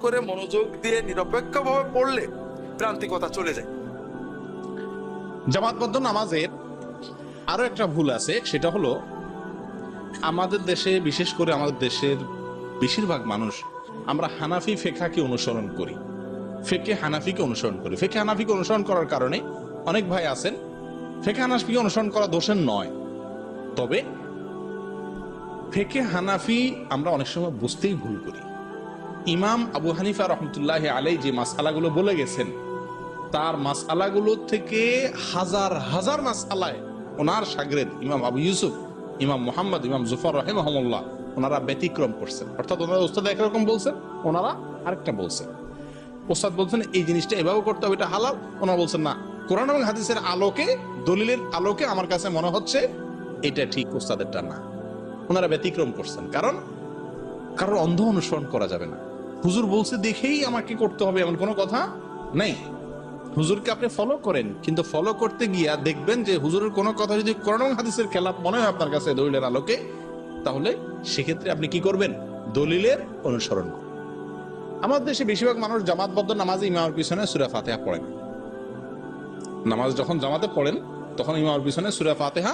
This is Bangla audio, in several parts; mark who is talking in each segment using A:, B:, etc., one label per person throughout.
A: করে মনোযোগ দিয়ে নিরপেক্ষভাবে পড়লে প্রান্তিকতা চলে যায়।
B: জামাতবদ্ধ নামাজের আরও একটা ভুল আছে, সেটা হলো আমাদের দেশে, বিশেষ করে আমাদের দেশের বেশিরভাগ মানুষ, আমরা হানাফি ফেকাকে অনুসরণ করি। ফেকে হানাফিকে অনুসরণ করি। ফেকে হানাফিকে অনুসরণ করার কারণে অনেক ভাই আছেন, ফেকে হানাফিকে অনুসরণ করা দোষের নয়। তবে ফেকে হানাফি আমরা অনেক সময় বুঝতেই ভুল করি। ইমাম আবু হানিফা রহমতুল্লাহ আলাই যে মাসালাগুলো বলে গেছেন, তার মাসালাগুলো থেকে হাজার হাজার মাসালায় ওনার সাগরেদ ইমাম আবু ইউসুফ, ইমাম মোহাম্মদ, ইমাম জুফর রহেমহমুল্লাহ ওনারা ব্যতিক্রম করছেন। অর্থাৎ ওনারা ওস্তাদ একরকম বলছেন, ওনারা আরেকটা বলছেন। ওস্তাদ বলছেন, এই জিনিসটা এভাবে করতে হবে, এটা হালাল? ওনারা বলছেন, না। কোরআন এবং হাদিসের আলোকে, দলিলের আলোকে আমার কাছে মনে হচ্ছে, এটা ঠিক ওস্তাদেরটা না। ওনারা ব্যতিক্রম করছেন। কারণ, কারোর অন্ধ অনুসরণ করা যাবে না। হুজুর বলছে, দেখেই আমাকে করতে হবে এমন কোনো কথা নেই। হুজুরকে আপনি ফলো করেন, কিন্তু ফলো করতে গিয়া দেখবেন যে হুজুরের কোনো কথা যদি কোরআন এবং হাদিসের খেলাপ মনে হয় আপনার কাছে দলিলের আলোকে, তাহলে সেক্ষেত্রে আপনি কি করবেন? দলিলের অনুসরণ করুন। আমাদের দেশে বেশিরভাগ মানুষ জামাতবদ্ধ নামাজে ইমামের পিছনে সুরা ফাতেহা পড়েন নামাজ যখন জামাতে পড়েন, তখন ইমামের পিছনে সুরা ফাতেহা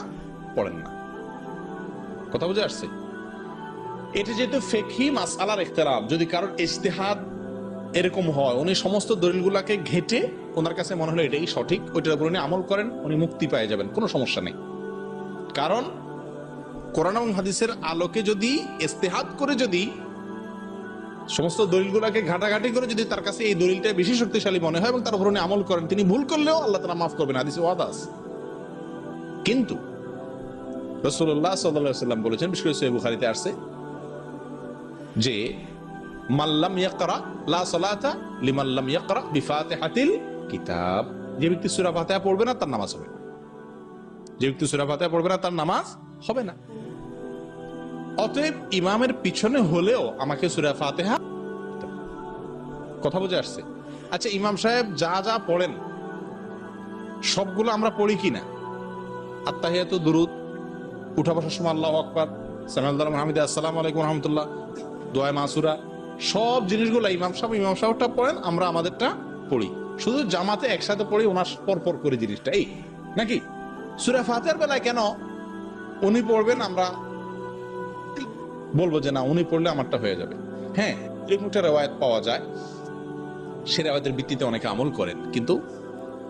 B: পড়েন না। কথা বুঝে আসছে? এটা যেহেতু ফেকহি মাসালার ইখতিলাফ যদি কারোর ইজতিহাদ এরকম হয়, উনি সমস্ত দলিলগুলাকে ঘেটে ওনার কাছে মনে হলো এটাই সঠিক, ওইটার উপর উনি আমল করেন, উনি মুক্তি পেয়ে যাবেন, কোনো সমস্যা নেই। কারণ কোরআন এবং হাদিসের আলোকে যদি ইস্তেহাদ করে যদি, সমস্ত দলিলগুলাকে ঘাটাঘাটি করে যদি তার কাছে এই দলিলটা বেশি শক্তিশালী মনে হয় এবং তার উপর উনি আমল করেন, তিনি ভুল করলেও আল্লাহ তারা মাফ করবেন, হাদিসে ওয়াদাস কিন্তু রসুল্লাহ সাল্লাহ সাল্লাম বলেছেন, বিশেষ সহিহ আসছে যে মাল্লাম ইয়াকরা, লা সালাতা লিমাল্লাম ইয়াকরা বিফাতিহাতিল কিতাব। যে ব্যক্তি সূরা ফাতিহা পড়বে না, তার নামাজ হবে না। যে ব্যক্তি সূরা ফাতিহা পড়বে না, তার নামাজ হবে না। অতএব ইমামের পিছনে হলেও আমাকে সূরা ফাতিহা কথা বুঝে আসছে। আচ্ছা ইমাম সাহেব যা যা পড়েন, সবগুলো আমরা পড়ি কিনা? আত্মাহিয়াতু দুরুদ, উঠা বসার সময় আল্লাহ আকবার মাহমুদ আসসালামু আলাইকুম রহমতুল্লাহ দোয়া মাসুরা, সব জিনিসগুলো ইমাম সাহেব, ইমাম সাহেবটা পড়েন, আমরা আমাদেরটা পড়ি। শুধু জামাতে একসাথে পড়ি, ওনার পর পর করে জিনিসটা, এই, নাকি? সুরা ফাতের বেলায় কেন উনি পড়বেন, আমরা বলব যে না, উনি পড়লে আমারটা হয়ে যাবে। হ্যাঁ এরকম একটা রেওয়ায়ত পাওয়া যায়। সে রেওয়ায়তের ভিত্তিতে অনেকে আমল করেন, কিন্তু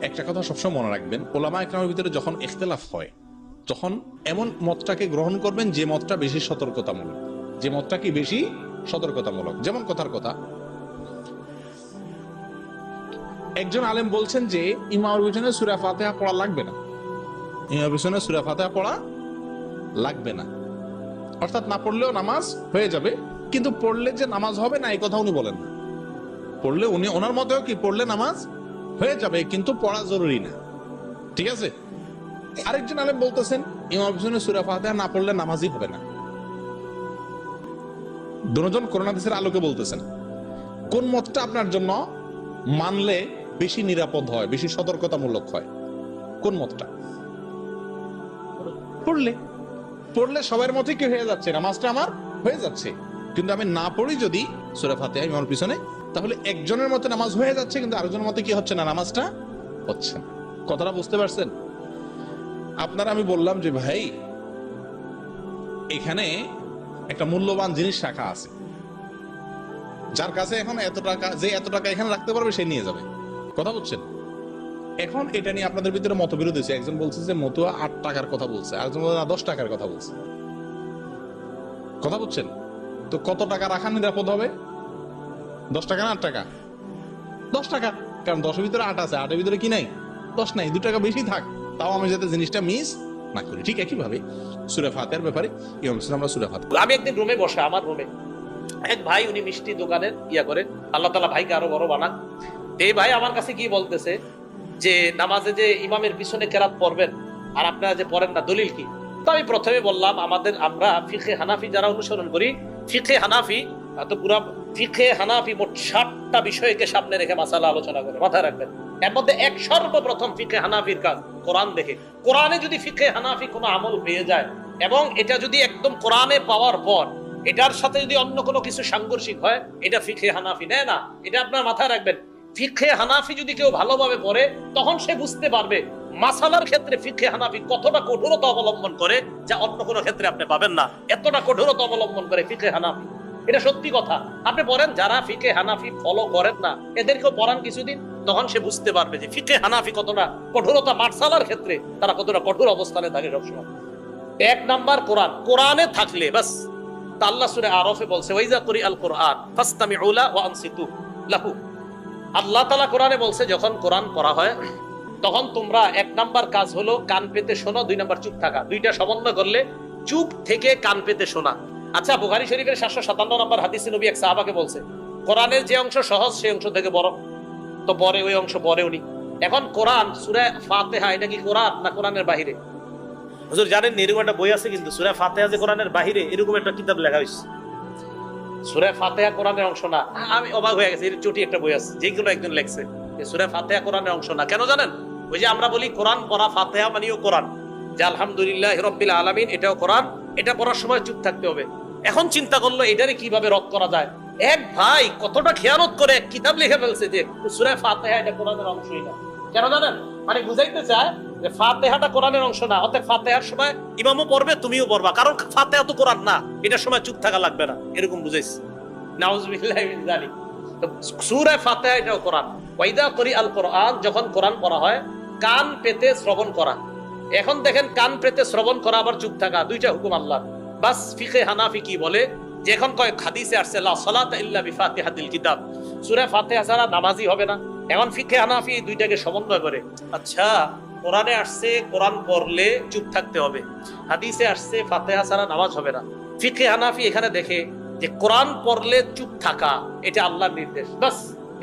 B: একটা কথা সবসময় মনে রাখবেন, ওলামা একরামের ভিতরে যখন ইখতলাফ হয়, তখন এমন মতটাকে গ্রহণ করবেন যে মতটা বেশি সতর্কতামূলক, যে মতটা কি বেশি সতর্কতামূলক। যেমন কথার কথা। একজন আলেম বলছেন যে, ইমামের পিছনে সুরা ফাতেহা পড়া লাগবে না। ইমামের পিছনে সুরা ফাতেহা পড়া লাগবে না। অর্থাৎ না পড়লেও নামাজ হয়ে যাবে, কিন্তু পড়লে যে নামাজ হবে না, এই কথা উনি বলেন না। পড়লে উনি, ওনার মতেও কি পড়লে নামাজ হয়ে যাবে, কিন্তু পড়া জরুরি না। ঠিক আছে? আরেকজন আলেম বলতেছেন ইমাম পিছনে সুরা ফাতেহা না পড়লে নামাজই হবে না। দুজন করোনা দেশের আলোকে বলতেছেন, কোন মতটা আপনার জন্য মানলে বেশি নিরাপদ হয়, বেশি সতর্কতামূলক হয়? কোন মতটা? পড়লে পড়লে সবার মতে কি হয়ে যাচ্ছে? নামাজটা আমার হয়ে যাচ্ছে। কিন্তু আমি না পড়ি যদি, সুরা ফাতেহা আমার পিছনে, তাহলে একজনের মতে নামাজ হয়ে যাচ্ছে, কিন্তু আরেকজনের মতে কি হচ্ছে না? নামাজটা হচ্ছে না। কথাটা বুঝতে পারছেন? আপনারা আমি বললাম যে, ভাই, এখানে একটা মূল্যবান জিনিস রাখা আছে। যার কাছে এখন এত টাকা, যে এত টাকা এখানে রাখতে পারবে, সে নিয়ে যাবে। কথা বলছেন? এখন এটা নিয়ে আপনাদের ভিতরে মতবিরোধ হয়েছে। একজন বলছে যে, মতুয়া আট টাকার কথা বলছে। আরেকজন বলছে, না, দশ টাকার কথা বলছে। কথা বলছেন? তো কত টাকা রাখা নিরাপদ হবে? দশ টাকা না আট টাকা? দশ টাকা। কারণ দশের ভিতরে আট আছে, আটের ভিতরে কি নাই? দশ নাই, দু টাকা বেশি থাক। তাও আমি যাতে জিনিসটা মিস না করি। ঠিক একইভাবে সুরে ফাতের ব্যাপারে ইমাম ইসলাম আমরা সুরে ফাতে
C: আমি একদিন রুমে বসে, আমার রুমে এক ভাই, উনি মিষ্টি দোকানের ইয়া করে আল্লাহ তালা ভাইকে আরও বড় বানান এই ভাই আমার কাছে কি বলতেছে যে, নামাজে যে ইমামের পিছনে কেরাত পড়বেন, আর আপনারা যে পড়েন না, দলিল কি? তো আমি প্রথমে বললাম, আমাদের আমরা ফিখে হানাফি যারা অনুসরণ করি ফিখে হানাফি তো পুরা ফিখে হানাফি মোট ষাটটা বিষয়কে সামনে রেখে মাসালা আলোচনা করে, মাথায় রাখবেন। এর মধ্যে এক সর্বপ্রথম ফিখে হানাফির কাজ। কোরআন দেখে। কোরআনে যদি ফিখে হানাফি কোনো আমল পেয়ে যায়, এবং এটা যদি একদম কোরআনে পাওয়ার পর, এটার সাথে যদি অন্য কোনো কিছু সাংঘর্ষিক হয়, এটা ফিখে হানাফি নেয় না। এটা আপনার মাথায় রাখবেন। ফিখে হানাফি যদি কেউ ভালোভাবে পড়ে, তখন সে বুঝতে পারবে মাসালার ক্ষেত্রে ফিখে হানাফি কতটা কঠোরতা অবলম্বন করে, যা অন্য কোনো ক্ষেত্রে আপনি পাবেন না। এতটা কঠোরতা অবলম্বন করে ফিখে হানাফি। এটা সত্যি কথা। আপনি পড়েন যারা ফিকে হানাফি ফলো করেন না, এদেরকেও পড়ান কিছুদিন, তখন সে বুঝতে পারবে যে ফিকে হানাফি কতটা কঠোরতা মার্শালার ক্ষেত্রে, তারা কতটা কঠোর অবস্থানে থাকে সবসময়। এক নাম্বার কোরআন। কোরআনে থাকলে বাস আল্লাহ সুরে আরফে বলছে, ওয়াইজা করি আল কোরআন, ফাস্তামিউলা ওয়া আনসিতু লাহু। আল্লাহ তাআলা কোরআনে বলছে, যখন কোরআন পড়া হয়, তখন তোমরা এক নাম্বার কাজ হলো কান পেতে শোনো, দুই নাম্বার চুপ থাকা। দুইটা সমন্বয় করলে চুপ থেকে কান পেতে শোনা। আচ্ছা বুখারী শরীফের সাতশো সাতান্ন নম্বর হাদিসে নবী এক সাহাবাকে বলছে কোরআনের যে অংশ সহজ সেই অংশ থেকে বড়। তো পরে ওই অংশ পরে উনি এখন কোরআন সুরে ফাতেহা এটা কি কোরআন না কোরআনের বাহিরে? হুজুর জানেন এরকম একটা বই আছে কিন্তু সুরে ফাতেহা যে কোরআনের বাহিরে এরকম একটা কিতাব লেখা হয়েছে সুরে ফাতেহা কোরআনের অংশ না। আমি অবাক হয়ে গেছি চুটি একটা বই আছে যে কোনো একজন লেখছে। যে সুরে ফাতেহা কোরআনের অংশ না। কেন জানেন? ওই যে আমরা বলি কোরআন পড়া ফাতেহা মানিও কোরআন। যে আলহামদুলিল্লাহ রব্বিল আলামিন এটাও কোরআন। এটা পড়ার সময় চুপ থাকতে হবে। এখন চিন্তা করল, এটারে কীভাবে রদ করা যায়? এক ভাই কতটা খেয়ালত করে কিতাব লিখে ফেলছে যে সুরে ফাতেহা এটা কোরআনের অংশই না কেন জানেন? মানে বুঝাইতে চায় যে, ফাতেহাটা কোরআনের অংশ না। অর্থাৎ ফাতেহার সময় ইমামও পড়বে, তুমিও পড়বা। কারণ ফাতেহা তো কোরআন না। এটার সময় চুপ থাকা লাগবে না। এরকম বুঝাইছি। নাউজুবিল্লাহি মিন যালিক। তো সূরা ফাতিহা এটাও কোরআন। ওয়াইদা করি আল কোরআন, যখন কোরআন পড়া হয়, কান পেতে শ্রবণ করা। এখন দেখেন, কান পেতে শ্রবণ করা আবার চুপ থাকা। দুইটা হুকুম আল্লাহ বাস ফিকে হানাফি কি বলে আসছে, লা ইল্লা বিফাতিহাতিল কিতাব। সূরা ফাতিহা ছাড়া নামাজই হবে না। এখন ফিকে হানাফি দুইটাকে সমন্বয় করে। আচ্ছা কোরআনে আসছে, কোরআন পড়লে চুপ থাকতে হবে। হাদিসে আসছে ছাড়া নামাজ হবে না। হানাফি এখানে দেখে যে কোরআন পড়লে চুপ থাকা, এটা আল্লাহর নির্দেশ। বাস,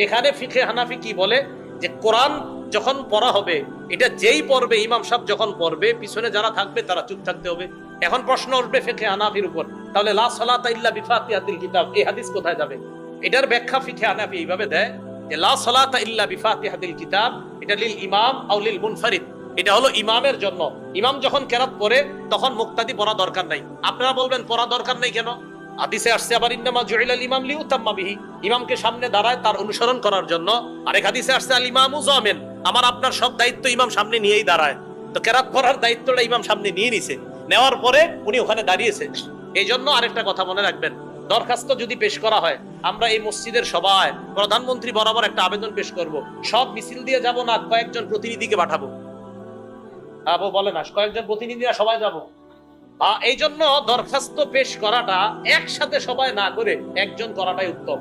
C: এখানে ফিকে হানাফি কি বলে? যে কোরআন যখন পড়া হবে, এটা যেই পড়বে, ইমাম সাহেব যখন পড়বে, পিছনে যারা থাকবে, তারা চুপ থাকতে হবে। এখন প্রশ্ন উঠবে ফিকে হানাফির উপর। তাহলে লা সালাতা ইল্লা বিফাতিহাতিল কিতাব, এই হাদিস কোথায় যাবে? এটার ব্যাখ্যা ফিকে হানাফি এইভাবে দেয় যে লা সালাতা ইল্লা বিফাতিহাতিল কিতাব, এটা লিল ইমাম আও লিল মুনফারিদ। এটা হলো ইমামের জন্য ইমাম যখন কেরাত পড়ে, তখন মুক্তাদি পড়া দরকার নাই। আপনারা বলবেন, পড়া দরকার নাই কেন? হাদিসে আসছে, আবার ইন্নামা জুইলাল ইমাম লিউতাম্মা বিহি। ইমামকে সামনে দাঁড়ায় তার অনুসরণ করার জন্য। আরেক হাদিসে আসছে, আল ইমামু জামিন। আমার আপনার সব দায়িত্ব ইমাম সামনে নিয়েই দাঁড়ায়। তো কেরাত পড়ার দায়িত্বটা ইমাম সামনে নিয়ে নিছে। নেওয়ার পরে উনি ওখানে দাঁড়িয়েছে। এই জন্য আরেকটা কথা মনে রাখবেন। দরখাস্ত যদি পেশ করা হয়, আমরা এই মসজিদের সবাই প্রধানমন্ত্রী বরাবর একটা আবেদন পেশ করব। সব মিছিল দিয়ে যাব না, কয়েকজন প্রতিনিধিকে পাঠাবো? আবু বলে না, কয়েকজন প্রতিনিধিরা সবাই যাব। এই জন্য দরখাস্ত পেশ করাটা একসাথে সবাই না করে একজন করাটাই উত্তম।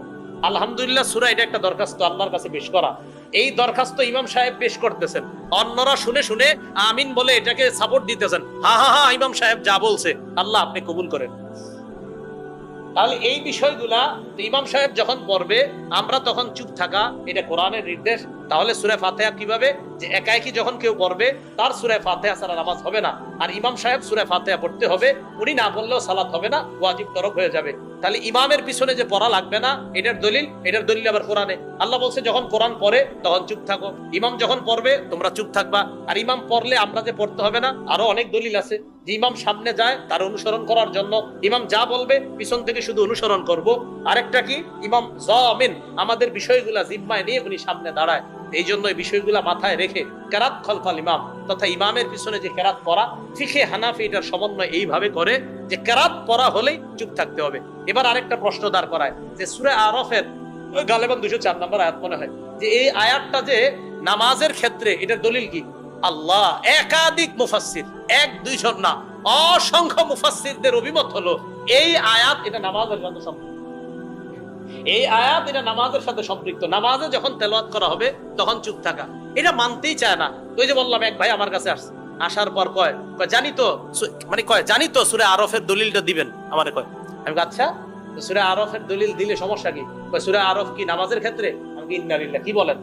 C: আলহামদুলিল্লাহ, সুরা এটা একটা দরখাস্ত আল্লাহর কাছে পেশ করা। এই দরখাস্ত ইমাম সাহেব পেশ করতেছেন। অন্যরা শুনে শুনে আমিন বলে এটাকে সাপোর্ট দিতেছেন। হা হা হা, ইমাম সাহেব যা বলছে, আল্লাহ আপনি কবুল করেন। তাহলে এই বিষয়গুলা ইমাম সাহেব যখন পড়বে, আমরা তখন চুপ থাকা, এটা কোরআনের নির্দেশ। তাহলে সুরে ফাতেহা কীভাবে? যে একা একই যখন কেউ পড়বে, তার সুরে ফাতেহা ছাড়া নামাজ হবে না। আর ইমাম সাহেব সুরে ফাতেহা পড়তে হবে, উনি না পড়লেও সালাত হবে না, ওয়াজিব তরক হয়ে যাবে। তাহলে ইমামের পিছনে যে পড়া লাগবে না, এটার দলিল এটার দলিল আবার কোরআনে। আল্লাহ বলছে, যখন কোরআন পড়ে, তখন চুপ থাকো। ইমাম যখন পড়বে, তোমরা চুপ থাকবা। আর ইমাম পড়লে আমরা যে পড়তে হবে না, আরও অনেক দলিল আছে। যে ইমাম সামনে যায়, তার অনুসরণ করার জন্য ইমাম যা বলবে, পিছন থেকে শুধু অনুসরণ করব। আরেকটা কি? ইমাম জামিন, আমাদের বিষয়গুলা জিম্মায় নিয়ে উনি সামনে দাঁড়ায়। এই জন্য এই বিষয়গুলা মাথায় রেখে কেরাত খলফাল ইমাম, তথা ইমামের পিছনে যে কেরাত পড়া ফিখে হানাফি এটার সমন্বয় এইভাবে করে যে কেরাত পড়া হলেই চুপ থাকতে হবে। এবার আরেকটা প্রশ্ন দাঁড় করায়, যে সুরে আরফের গালেবান দুশো চার নম্বর আয়াত মনে হয়, যে এই আয়াতটা যে নামাজের ক্ষেত্রে, এটার দলিল কি? আল্লাহ একাধিক মুফাসসির, এক দুইজন না, অসংখ্য মুফাসসিরদের অভিমত হলো এই আয়াত এটা নামাজের সাথে সম্পৃক্ত। এই আয়াত এটা নামাজের সাথে সম্পৃক্ত। নামাজে যখন তেলাওয়াত করা হবে, তখন চুপ থাকা। এটা মানতেই চায় না। ওই যে বললাম, এক ভাই আমার কাছে আসছে। আসার পর কয় জানি তো মানে কয়, জানি তো সুরে আরফের দলিলটা দিবেন, আমারে কয়। আমি আচ্ছা সুরে আরফের দলিল দিলে সমস্যা কি? সুরে আরফ কি নামাজের ক্ষেত্রে? আমি কি কি বলেন?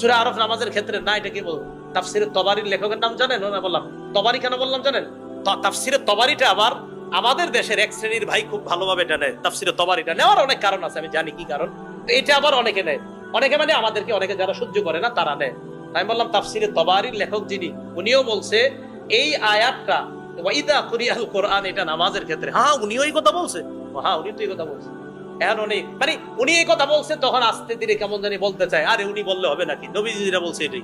C: সুরে আরফ নামাজের ক্ষেত্রে না, এটা কি বল তাফসিরে তবারির লেখকের নাম জানেন? না বললাম, তবারি কেন বললাম জানেন? তাফসিরে তবারিটা আবার আমাদের দেশের এক শ্রেণির ভাই খুব ভালোভাবে এটা নেয়। তাফসিরে তবারিটা নেওয়ার অনেক কারণ আছে, আমি জানি কি কারণ। এটা আবার অনেকে নেয়। অনেকে মানে আমাদেরকে অনেকে যারা সহ্য করে না, তারা নেয়। আমি বললাম, তাফসিরে তবারির লেখক যিনি, উনিও বলছে, এই আয়াতটা ওয়াইদা কুরিয়াল কোরআন, এটা নামাজের ক্ষেত্রে। হ্যাঁ উনিও এই কথা বলছে। হ্যাঁ উনি তো এই কথা বলছে। এখন উনি মানে উনি এই কথা বলছেন তখন আস্তে ধীরে কেমন জানি বলতে চায়। আরে উনি বললে হবে নাকি? নবীজি যেটা বলছে এটাই।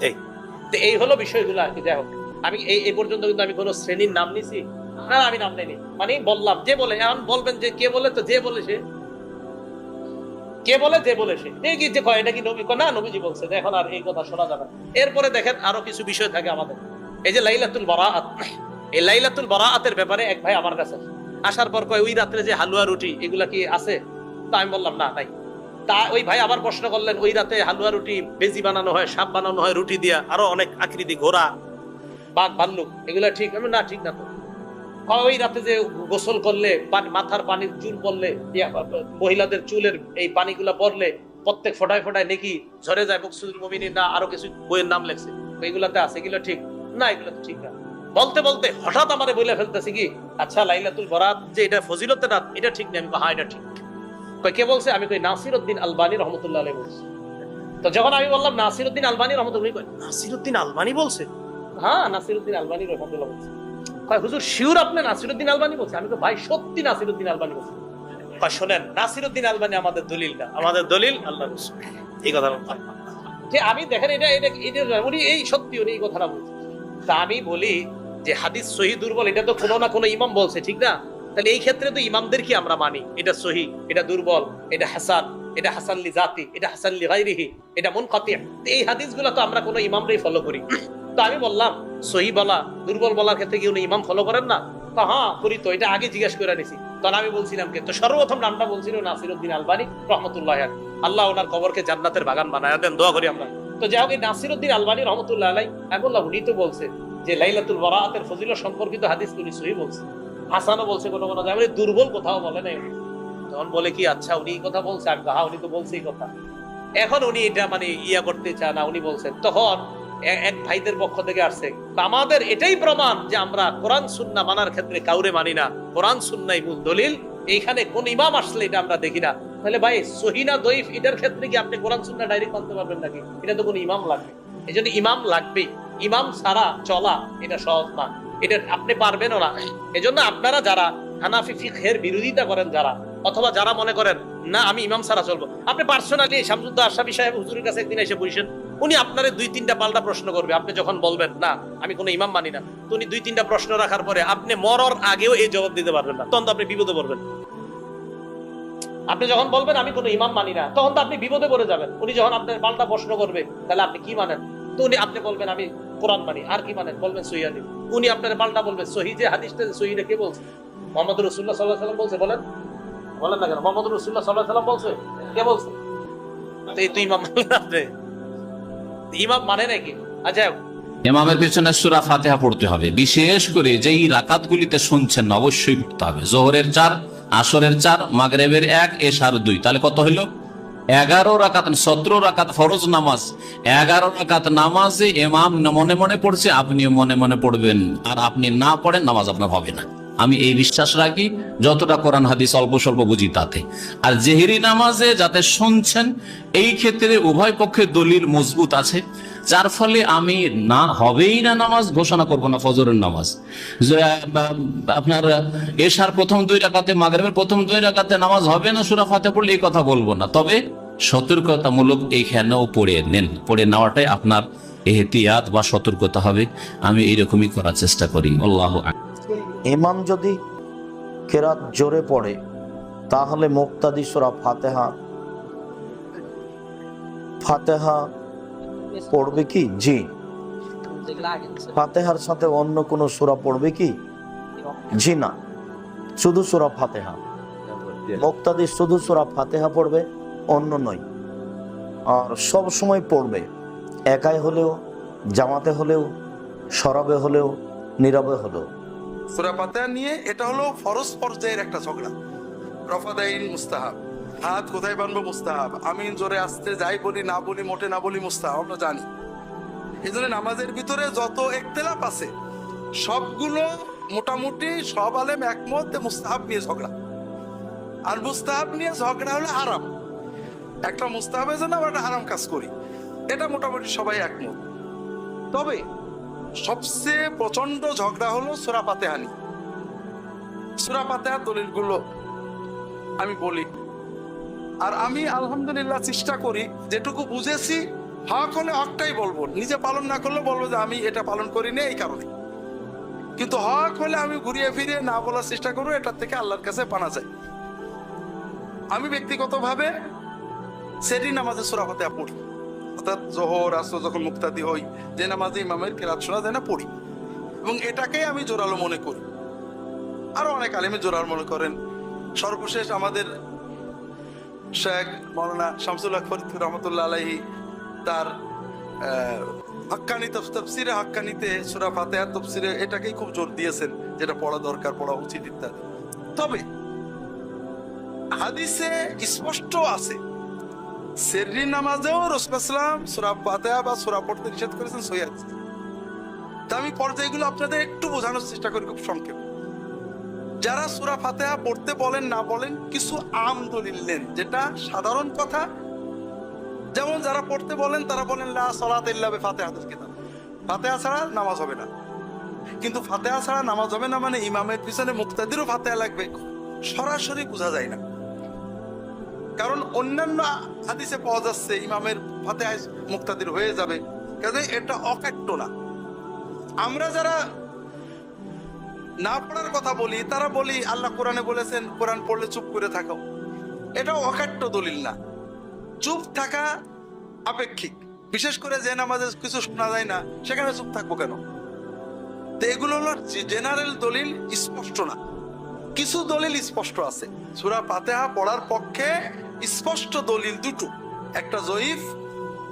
C: এই তো এই হলো বিষয়গুলো আর কি, যাই হোক। আমি এই এই পর্যন্ত কিন্তু আমি কোনো শ্রেণির নাম নিছি, না, আমি নাম নেইনি। মানে বললাম, যে বলে, এখন বলবেন যে কে বলে, তো যে বলে সে। কে বলে, যে বলে সে। এই কি এটা কি নবী না, নবীজি বলছে এখন আর এই কথা শোনা যাবে। এরপরে দেখেন আরও কিছু বিষয় থাকে আমাদের। এই যে লাইলাতুল বারাআত, এই লাইলাতুল বারাআতের ব্যাপারে এক ভাই আমার কাছে আসার পর কয়, ওই রাত্রে যে হালুয়া রুটি, এগুলা কি আছে? তা আমি বললাম, না, নাই। তা ওই ভাই আবার প্রশ্ন করলেন ওই রাতে হালুয়া রুটি বেজি বানানো হয় সাপ বানানো হয় রুটি দিয়া আরও অনেক আকৃতি ঘোড়া বাঘ ভাল্লুক এগুলা ঠিক? আমি না ঠিক না তো। ওই রাতে যে গোসল করলে মাথার পানির চুল পড়লে মহিলাদের চুলের এই পানিগুলা পড়লে প্রত্যেক ফোটায় ফোটায় নাকি ঝরে যায় মুকসুদুল মুমিনিন না আরও কিছু বইয়ের নাম লেখছে। এগুলাতে আছে এগুলো ঠিক? না এগুলো তো ঠিক না। বলতে বলতে হঠাৎ আমারে বলে ফেলতেছি কি? আচ্ছা লাইলাতুল বরাত যে এটা ফজিলতের রাত এটা ঠিক না আমি কই, হ্যাঁ এটা ঠিক। কে বলছে? আমি কই নাসির উদ্দিন আলবানী রহমতুল্লাহ বলছে। তো যখন আমি বললাম নাসির উদ্দিন আলবানী রহমতুল্লাহ কই নাসির উদ্দিন আলবানী বলছে? হ্যাঁ নাসির উদ্দিন আলবানী রহমতুল্লাহ বলছে। কয় হুজুর শিওর আপনি নাসির উদ্দিন আলবানী বলছে আমি তো ভাই সত্যি নাসির উদ্দিন আলবানী বলছে। কয় শোনেন নাসির উদ্দিন আলবানী আমাদের দলিল না। আমাদের দলিল আল্লাহ রসুল। এই কথা যে আমি দেখেন এটা এটা এটা উনি এই সত্যি উনি এই কথাটা বলছে তা আমি বলি যে হাদিস সহি দুর্বল এটা তো কোনো না কোনো ইমাম বলছে ঠিক না? তাহলে এই ক্ষেত্রে তো ইমামদের কি আমরা মানি? এটা সহি, এটা দুর্বল, এটা হাসান এটা হাসান লি জাতি, এটা হাসান লি গাইরিহি এটা মন মুনকাতি এই হাদিসগুলো তো আমরা কোনো ইমামরাই ফলো করি। তো আমি বললাম, সহি বলা, দুর্বল বলার ক্ষেত্রে কি উনি ইমাম ফলো করেন না? তো হ্যাঁ করি তো, এটা আগে জিজ্ঞেস করে নিছি। তখন আমি বলছিলাম কে? তো সর্বপ্রথম নামটা বলছিল নাসিরউদ্দিন আলবানী, রহমতুল্লাহ আল্লাহ ওনার কবরকে জান্নাতের বাগান বানায় দেন, দোয়া করি আমরা। তো যাই হোক, এই নাসিরউদ্দিন আলবানী, রহমতুল্লাহ আলাই বললাম উনি তো বলছে যে, লাইলাতুল বারাআতের ফজিল সম্পর্কিত হাদিস উনি সহি বলছে। হাসানও বলছে কোনো কোনো জায়গায়। দুর্বল কোথাও বলে নাই। তখন বলে কি আচ্ছা উনি কথা বলছে আমি হ্যাঁ উনি তো বলছে কথা। এখন উনি এটা মানে ইয়া করতে চান না, উনি বলছেন, তখন এক ভাইদের পক্ষ থেকে আসছে। আমাদের এটাই প্রমাণ যে আমরা কোরআন, সুন্না মানার ক্ষেত্রে কাউরে মানি না। কোরআন, সুন্নাই মূল দলিল। এইখানে কোন ইমাম আসলে এটা আমরা দেখি না। তাহলে ভাই সহিনা দইফ এটার ক্ষেত্রে কি আপনি কোরআন, সুন্না ডাইরেক্ট মানতে পারবেন নাকি? এটা তো কোনো ইমাম লাগবে। এই ইমাম লাগবেই। ইমাম সারা চলা এটা সহজ না। এটা আপনি পারবেনও না। এজন্য আপনারা যারা হানাফি ফিকহের বিরোধিতা করেন যারা, অথবা যারা মনে করেন, না, আমি ইমাম ছাড়া চলবো। আপনি পার্সোনালি শামসুদ্দা আশরাফি সাহেব হুজুরের কাছে একদিন এসে বসেন, উনি আপনারে দুই তিনটা পাল্টা প্রশ্ন করবে। আপনি যখন বলবেন, না, আমি কোনো ইমাম মানি না, তো উনি দুই তিনটা প্রশ্ন রাখার পরে আপনি মরার আগেও এই জবাব দিতে পারবেন না। তখন তো আপনি বিপদে পড়বেন। আপনি যখন বলবেন, আমি কোনো ইমাম মানি না, তখন তো আপনি বিপদে পড়ে যাবেন। উনি যখন আপনার পাল্টা প্রশ্ন করবে, তাহলে আপনি কি মানেন? তো উনি, আপনি বলবেন, আমি কোরআন মানি। আর কি মানেন? বলবেন হাদিস উনি আপনার পাল্টা বলবেন সহি যে হাদিসটা সহিটা কে বলছে? মোহাম্মদ রসুল্লাহ সাল্লাহ সাল্লাম বলছে, বলেন। বলেন না কেন? মোহাম্মদ রসুল্লাহ সাল্লাহ সাল্লাম বলছে? কে বলছে? তো এই ইমাম মানে আচ্ছা
D: পড়তে হবে। বিশেষ করে যেই রাকাতগুলিতে শুনছেন অবশ্যই পড়তে হবে। জোহরের চার, আসরের চার, মাগরেবের এক, এশার দুই। তাহলে কত হইল? এগারো রাকাত, সতেরো রাকাত ফরজ নামাজ। এগারো রাকাত নামাজে এমাম মনে মনে পড়ছে, আপনিও মনে মনে পড়বেন। আর আপনি না পড়েন, নামাজ আপনার হবে না। আমি এই বিশ্বাস রাখি, যতটা কোরআন হাদিস অল্প স্বল্প বুঝি তাতে। আর জেহেরি নামাজে যাতে শুনছেন, এই ক্ষেত্রে উভয় পক্ষে দলিল মজবুত আছে। যার ফলে আমি না হবেই না নামাজ, ঘোষণা করব না ফজরের নামাজ। আপনার এশার প্রথম দুই রাকাতে, মাগরিবের প্রথম দুই রাকাতে নামাজ হবে না, সুরা ফাতে পড়লে এই কথা বলব না। তবে সতর্কতামূলক এইখানেও পড়ে নেন। পড়ে নেওয়াটাই আপনার এহতিয়াত বা সতর্কতা হবে। আমি এইরকমই করার চেষ্টা করি। আল্লাহ
E: ইমাম যদি কেরাত জোরে পড়ে, তাহলে মুক্তাদি সুরা ফাতেহা ফাতেহা পড়বে কি? জি। ফাতেহার সাথে অন্য কোনো সুরা পড়বে কি? জি না। শুধু সুরা ফাতেহা। মুক্তাদি শুধু সুরা ফাতেহা পড়বে, অন্য নয়। আর সব সময় পড়বে। একাই হলেও, জামাতে হলেও সরবে হলেও, নীরবে হলেও।
A: সুরা পাতায়া নিয়ে এটা হলো ফরজ পর্যায়ের একটা ঝগড়া। রফাদাইন মুস্তাহাব। হাত কোথায় বানবো মুস্তাহাব? আমিন জোরে আসতে যাই বলি, না বলি, মোটে না বলি মুস্তাহাব, আমরা জানি। এই জন্য নামাজের ভিতরে যত একতেলাপ আছে, সবগুলো মোটামুটি সব আলেম একমত মুস্তাহাব নিয়ে ঝগড়া। আর মুস্তাহাব নিয়ে ঝগড়া হলো হারাম। একটা মুস্তাহাবের জন্য আমরা একটা হারাম কাজ করি। এটা মোটামুটি সবাই একমত। তবে সবচেয়ে প্রচণ্ড ঝগড়া হলো সুরা পাতেহানি সুরা দলিলগুলো আমি বলি। আর আমি আলহামদুলিল্লাহ চেষ্টা করি, যেটুকু বুঝেছি, হক হলে হকটাই বলব। নিজে পালন না করলে বলব যে আমি এটা পালন করিনি এই কারণে। কিন্তু হক হলে আমি ঘুরিয়ে ফিরিয়ে না বলার চেষ্টা করব, এটার থেকে আল্লাহর কাছে পানা যায় আমি ব্যক্তিগতভাবে সেটি নামাজে সুরাফতে পড়ি। অর্থাৎ জোহর, আসর যখন মুক্তাদি হই, যে নামাজে ইমামের কেরাত শোনা যায় না, পড়ি। এবং এটাকেই আমি জোরালো মনে করি। আরও অনেক আলেমে জোরাল মনে করেন, সর্বশেষ আমাদের শেখ মৌলানা শামসুল হক ফরিদ রহমতুল্লাহ আলাইহি তার হাক্কানি তফসিরে হাক্কানিতে সুরা ফাতেহা তফসিরে এটাকেই খুব জোর দিয়েছেন, যেটা পড়া দরকার, পড়া উচিত ইত্যাদি। তবে হাদিসে স্পষ্ট আছে, সেররি নামাজেও রসুলাম সুরা ফাতেহা বা সুরা পড়তে নিষেধ করেছেন সৈয়াদ আমি পর্যায়গুলো আপনাদের একটু বোঝানোর চেষ্টা করি, খুব সংক্ষেপে। যারা সুরা ফাতেহা পড়তে বলেন, না বলেন, কিছু আম দলিল নেন, যেটা সাধারণ কথা। যেমন যারা পড়তে বলেন, তারা বলেন, লা সলাত ইল্লা বে কিতাব। ফাতিহা ছাড়া নামাজ হবে না। কিন্তু ফাতিহা ছাড়া নামাজ হবে না মানে ইমামের পিছনে মুক্তাদিরও ফাতিহা লাগবে। সরাসরি বোঝা যায় না। কারণ অন্যান্য হাদিসে পাওয়া যাচ্ছে, ইমামের ফাতিহায় মুক্তাদির হয়ে যাবে। কাজে এটা অকাট্য না। আমরা যারা না পড়ার কথা বলি, তারা বলি, আল্লাহ কোরআনে বলেছেন, কোরআন পড়লে চুপ করে থাকো এটাও অকাট্য দলিল না। চুপ থাকা আপেক্ষিক। বিশেষ করে যে নামাজে কিছু শোনা যায় না, সেখানে চুপ থাকব কেন? তো এগুলো হলো জেনারেল দলিল স্পষ্ট না। কিছু দলিল স্পষ্ট আছে। সুরা পাতেহা পড়ার পক্ষে স্পষ্ট দলিল দুটো। একটা জয়ীফ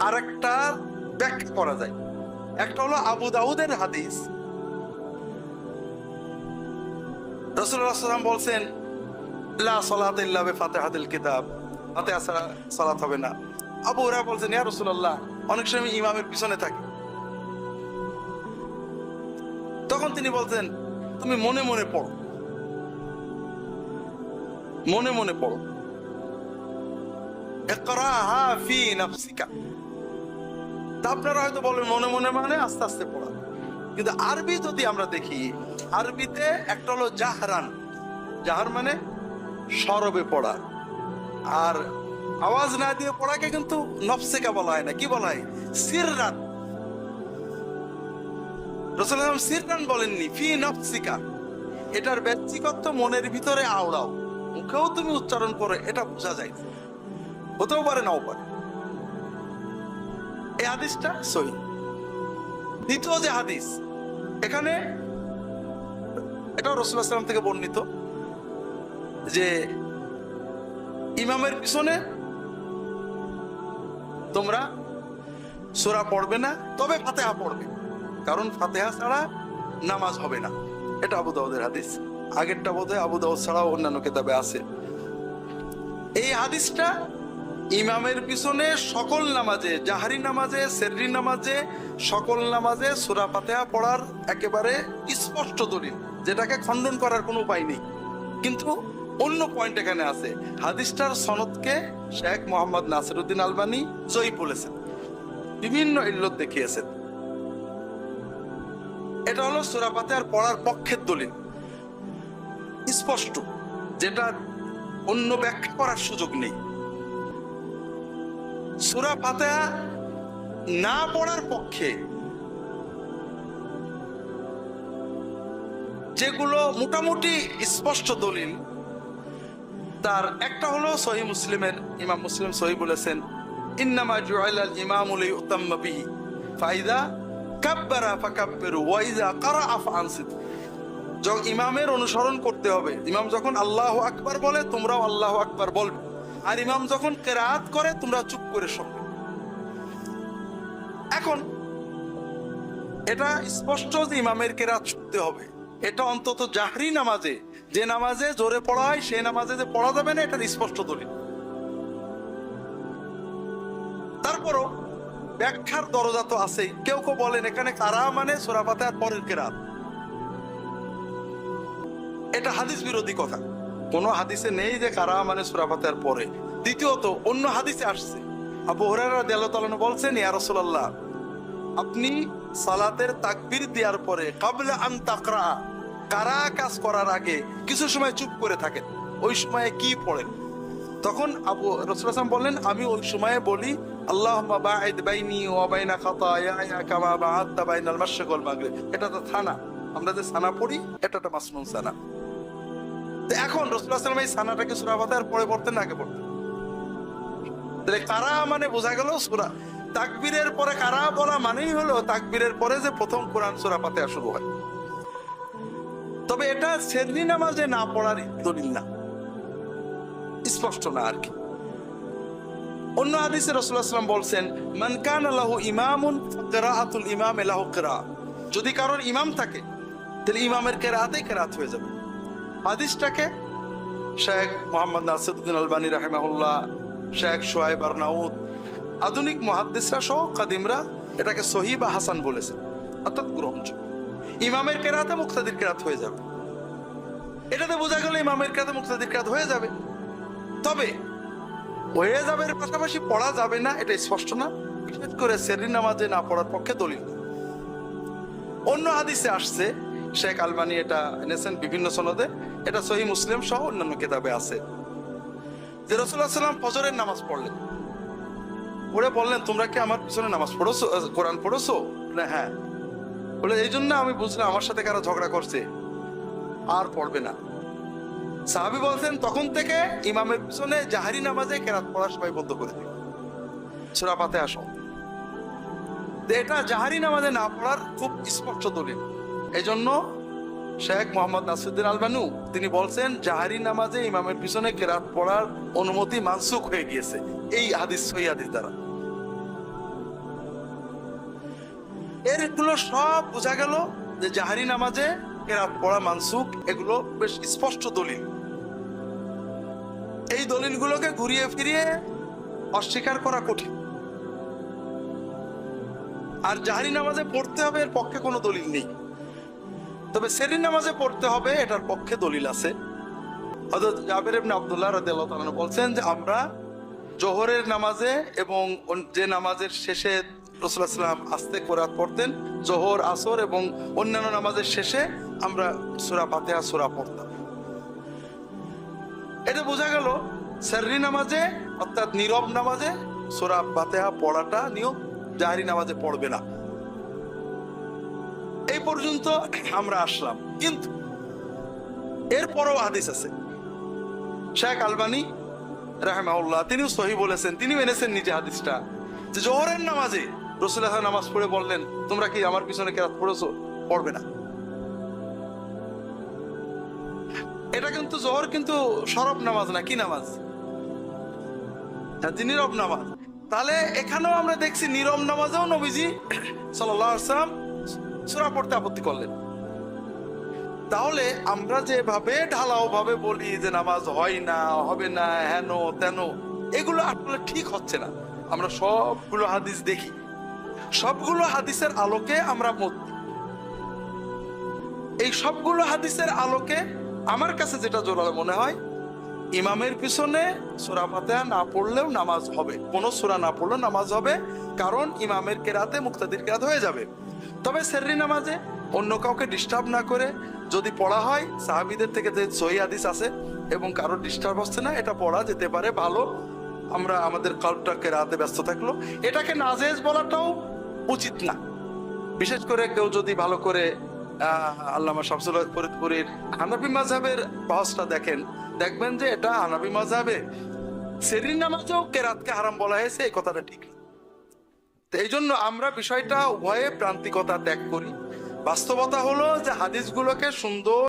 A: আর একটা ব্যাখ্যা করা যায়। একটা হলো আবু দাউদের হাদিস। রসুল্লাহ সাল্লাম বলছেন, লা সলাত ইল্লা বে ফাতিহাতিল কিতাব হবে না। আবু বলছেন অনেক সময় ইমামের পিছনে তখন তিনি তুমি মনে মনে পড়ো। মনে মনে পড়ো। আপনারা হয়তো বলবেন, মনে মনে মানে আস্তে আস্তে পড়া। কিন্তু আরবি যদি আমরা দেখি, আরবিতে একটা হলো জাহরান। জাহার মানে সরবে পড়া। আর আওয়াজ না দিয়ে পড়াকে কিন্তু নফসেকা বলা হয় না। কি বলা হয়? সিররান। রসুলাম সিররান বলেননি, ফি নফসিকা। এটার ব্যক্তিগত মনের ভিতরে আওড়াও। মুখেও তুমি উচ্চারণ করে, এটা বোঝা যায় হতেও পারে, নাও পারে। এই হাদিসটা সই দ্বিতীয় যে হাদিস, এখানে এটা রসুল্লাহ সাল্লাম থেকে বর্ণিত যে ইমামের পিছনে তোমরা সোরা পড়বে না, তবে ফাতেহা পড়বে। কারণ ফাতেহা ছাড়া নামাজ হবে না। এটা আবু দাউদের হাদিস। আগেরটা বোধহয় আবু দাউদ ছাড়াও অন্যান্য কেতাবে আছে। এই হাদিসটা ইমামের পিছনে সকল নামাজে, জাহারি নামাজে, সেররি নামাজে, সকল নামাজে সুরা ফাতেহা পড়ার একেবারে স্পষ্ট দলিল, যেটাকে খণ্ডন করার কোনো উপায় নেই। কিন্তু অন্য পয়েন্ট এখানে আছে। হাদিসটার সনদকে শেখ মোহাম্মদ নাসিরুদ্দিন আলবানি জয়ী বলেছেন। বিভিন্ন ইল্লত দেখিয়েছেন। এটা হলো সুরা ফাতেহার পড়ার পক্ষের দলিল। স্পষ্ট, যেটা অন্য ব্যাখ্যা করার সুযোগ নেই। সুরা ফাতেহা না পড়ার পক্ষে যেগুলো মোটামুটি স্পষ্ট দলিল, তার একটা হলো সহি মুসলিমের, ইমাম মুসলিম সহি বলেছেন, ইন্নামা ইমামের অনুসরণ করতে হবে, ইমাম যখন আল্লাহ আকবার বলে, তোমরাও আল্লাহ আকবার বলবে। আর ইমাম যখন কেরাত করে, তোমরা চুপ করে শোনো। এখন, এটা স্পষ্ট যে ইমামের কেরাত শুনতে হবে। এটা অন্তত জাহরি নামাজে, যে নামাজে জোরে পড়া হয়, সেই নামাজে যে পড়া যাবে না এটা স্পষ্ট দলিল। তারপরও ব্যাখ্যার দরজা তো আছেই। কেউ কেউ বলেন, এখানে কারা মানে সোরাপাতে আর পরের কেরাত। এটা হাদিস বিরোধী কথা। কোন হাদিসে নেই যে কারা মানে সুরাফাতের পরে। দ্বিতীয়ত, অন্য হাদিসে আসছে। আবু হুরায়রা রাদিয়াল্লাহু তাআলা বলছেন, ইয়া রাসূলুল্লাহ, আপনি সালাতের তাকবীর দেওয়ার পরে কাবলা আন তাকরা, কারা কাজ করার আগে কিছু সময় চুপ করে থাকেন, ওই সময়ে কি পড়েন? তখন আবু রসুল আসলাম বললেন, আমি ওই সময়ে বলি আল্লাহ বাইনি ওয়া বাইনা খাতায়া কামা বাআদতা বাইনাল মাশরিক ওয়াল মাগরিব। এটা তো থানা। আমরা যে সানা পড়ি এটা একটা মাসনুন সানা। তো এখন রসুল আসলাম এই সানাটাকে সূরা ফাতিহার পরে পড়তেন আগে পড়তেন কারা মানে বোঝা গেল সূরা? তাকবীরের পরে কারা বলা মানেই হলো তাকবীরের পরে যে প্রথম কোরআন সূরা শুরু হয়। তবে এটা সেরনি নামাজে না পড়ার দলিল না। স্পষ্ট না আর কি। অন্য হাদিসে রাসূলুল্লাহ বলছেন, মান কানা লাহু ইমামুন কিরাআতুল ইমাম এলাহ কেরা যদি কারোর ইমাম থাকে, তাহলে ইমামের কেরাতেই কেরাত হয়ে যাবে। হাদিসটাকে শেখ মোহাম্মদ নাসিরউদ্দিন আলবানী রাহিমাহুল্লাহ, শেখ শোয়েব আরনাউদ আধুনিক মুহাদ্দিসরা সহ কাদিমরা এটাকে সহি বা হাসান বলেছেন অর্থাৎ গ্রহণযোগ্য। ইমামের কেরাতে মুক্তাদির কেরাত হয়ে যাবে। এটাতে বোঝা গেল ইমামের কেরাতে মুক্তাদির কেরাত হয়ে যাবে। তবে হয়ে যাবে এর পাশাপাশি পড়া যাবে না এটা স্পষ্ট না। বিশেষ করে সেরি নামাজে না পড়ার পক্ষে দলিল। অন্য হাদিসে আসছে শেখ আলবানি এটা এনেছেন বিভিন্ন সনদে। এটা সহি মুসলিম সহ অন্যান্য কিতাবে আছে। যে রসুল্লাহ সাল্লাম ফজরের নামাজ পড়লেন। পড়ে বললেন, তোমরা কি আমার পিছনে নামাজ পড়েছো? কোরআন পড়েছো? বলে হ্যাঁ। বলে, এই জন্য আমি বুঝলাম আমার সাথে কারও ঝগড়া করছে। আর পড়বে না। সাহাবি বলছেন, তখন থেকে ইমামের পিছনে জাহারি নামাজে কেরাত পড়া সবাই বন্ধ করে দিল। সুরা পাতে আসো। এটা জাহারি নামাজে না পড়ার খুব স্পষ্ট দলিল। এই জন্য শেখ মোহাম্মদ নাসিরুদ্দিন আলবানু, তিনি বলছেন, জাহারি নামাজে ইমামের পিছনে কেরাত পড়ার অনুমতি মানসুখ হয়ে গিয়েছে। এই হাদিস সই হাদিস দ্বারা। এরগুলো সব বোঝা গেল যে জাহারি নামাজে কেরাত পড়া মানসুক এগুলো বেশ স্পষ্ট দলিল। এই দলিলগুলোকে ঘুরিয়ে ফিরিয়ে অস্বীকার করা কঠিন। আর জাহারি নামাজে পড়তে হবে, এর পক্ষে কোনো দলিল নেই। তবে সেরিন নামাজে পড়তে হবে, এটার পক্ষে দলিল আছে। হযরত জাবের ইবনে আব্দুল্লাহ রাদিয়াল্লাহু তাআলা বলছেন যে, আমরা জোহরের নামাজে এবং যে নামাজের শেষে রাসূলুল্লাহ সাল্লাম আস্তে কোরআন পড়তেন, জোহর, আসর এবং অন্যান্য নামাজের শেষে আমরা সূরা ফাতিহা, সূরা পড়তাম। এটা বোঝা গেল, সাররি নামাজে অর্থাৎ নীরব নামাজে সূরা ফাতিহা পড়াটা নিয়ম, জাহরি নামাজে পড়বে না। এই পর্যন্ত আমরা আসলাম। কিন্তু এরপরও হাদিস আছে। শেখ আলবানি রাহমাউল্লাহ তিনিও সহি বলেছেন তিনিও এনেছেন নিজে হাদিসটা। যে জোহরের নামাজে রসুল্লাহ নামাজ পড়ে বললেন তোমরা কি আমার পিছনে কেরাত পড়েছো? পড়বে না। এটা কিন্তু জোহর কিন্তু সরব নামাজ না কি নামাজ? হ্যাঁ, নীরব নামাজ। তাহলে এখানেও আমরা দেখছি নীরব নামাজেও নবীজি সাল্লাম সুরা পড়তে আপত্তি করলেন। তাহলে আমরা যেভাবে ঢালাও ভাবে বলি যে নামাজ হয় না, হবে না, হেন, তেন, এগুলো আসলে ঠিক হচ্ছে না। আমরা সবগুলো হাদিস দেখি। সবগুলো হাদিসের আলোকে আমরা মত এই সবগুলো হাদিসের আলোকে আমার কাছে যেটা জোরালো মনে হয়, ইমামের পিছনে সোরা ফাতিহা না পড়লেও নামাজ হবে। কোন সোরা না পড়লেও নামাজ হবে, কারণ ইমামের কেরাতে, মুক্তাদির কেরাত হয়ে যাবে। তবে সেররি নামাজে অন্য কাউকে ডিস্টার্ব না করে যদি পড়া হয়, সাহাবিদের থেকে যে সহি হাদিস আছে এবং কারোর ডিস্টার্ব হচ্ছে না, এটা পড়া যেতে পারে, ভালো। আমরা আমাদের কালটাকে রাতে ব্যস্ত থাকল। এটাকে নাজেজ বলাটাও উচিত না। বিশেষ করে কেউ যদি ভালো করে আল্লামা শামসুল ফরিদপুরের হানাফি মাঝহের বহসটা দেখেন, দেখবেন যে এটা হানাফি মাঝহের সেরিন নামাজেও কেরাতকে হারাম বলা হয়েছে, এই কথাটা ঠিক না। এই জন্য আমরা বিষয়টা উভয়ে প্রান্তিকতা ত্যাগ করি। বাস্তবতা হলো যে হাদিসগুলোকে সুন্দর